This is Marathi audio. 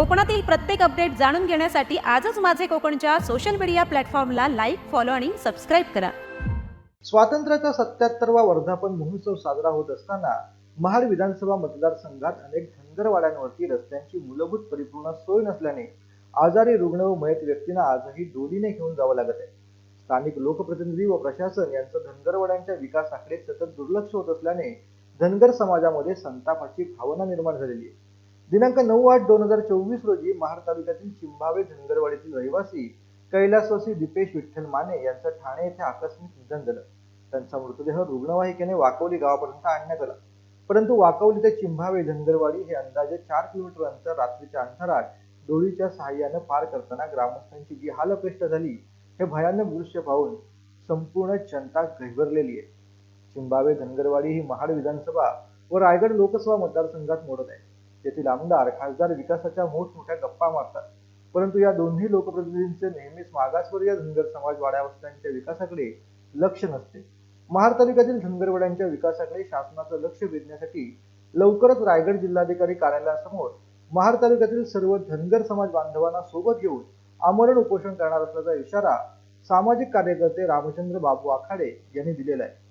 कोकणातील प्रत्येक अपडेट जाणून घेण्यासाठी आजच माझे कोकणच्या सोशल मीडिया प्लॅटफॉर्मला लाईक फॉलो आणि सबस्क्राईब करा. स्वातंत्र्याचा सत्याहत्तरवा वर्धापन महोत्सव साजरा होत असताना महाड विधानसभा मतदारसंघात अनेक धनगरवाड्यांवरती रस्त्यांची मूलभूत परिपूर्ण सोय नसल्याने आजारी रुग्ण व मयत व्यक्तींना आजही डोलीने घेऊन जावं लागत आहे. स्थानिक लोकप्रतिनिधी व प्रशासन यांचं धनगरवाड्यांच्या विकासाकडे सतत दुर्लक्ष होत असल्याने धनगर समाजामध्ये संतापाची भावना निर्माण झालेली आहे. दिनांक नऊ आठ दोन हजार चोवीस रोजी महाड तालुक्यातील चिंभावे धनगरवाडीतील रहिवासी कैलासवासी दीपेश विठ्ठल माने यांचं ठाणे येथे आकस्मिक निधन झालं. त्यांचा मृतदेह रुग्णवाहिकेने वाकवली गावापर्यंत आणण्यात आला. परंतु वाकवली ते चिंभावे धनगरवाडी हे अंदाजे चार किलोमीटर अंतर रात्रीच्या अंधारात डोळीच्या सहाय्यानं पार करताना ग्रामस्थांची जी हालअपेष्ट झाली हे भयानक दृश्य पाहून संपूर्ण जनता गहिवरलेली आहे. चिंबावे धनगरवाडी ही महाड विधानसभा व रायगड लोकसभा मतदारसंघात मोडत आहे. येथील आमदार खासदार विकासाच्या मोठमोठ्या गप्पा मारतात. परंतु या दोन्ही लोकप्रतिनिधींचे नेहमीच मागासवर्गीय धनगर समाज वाड्यावस्त्यांच्या विकासाकडे लक्ष नसते. महार तालुक्यातील धनगरवाड्यांच्या विकासाकडे शासनाचं लक्ष वेधण्यासाठी लवकरच रायगड जिल्हाधिकारी कार्यालयासमोर महार तालुक्यातील सर्व धनगर समाज बांधवांना सोबत घेऊन आमरण उपोषण करणार असल्याचा इशारा सामाजिक कार्यकर्ते रामचंद्र बाबू आखाडे यांनी दिलेला आहे.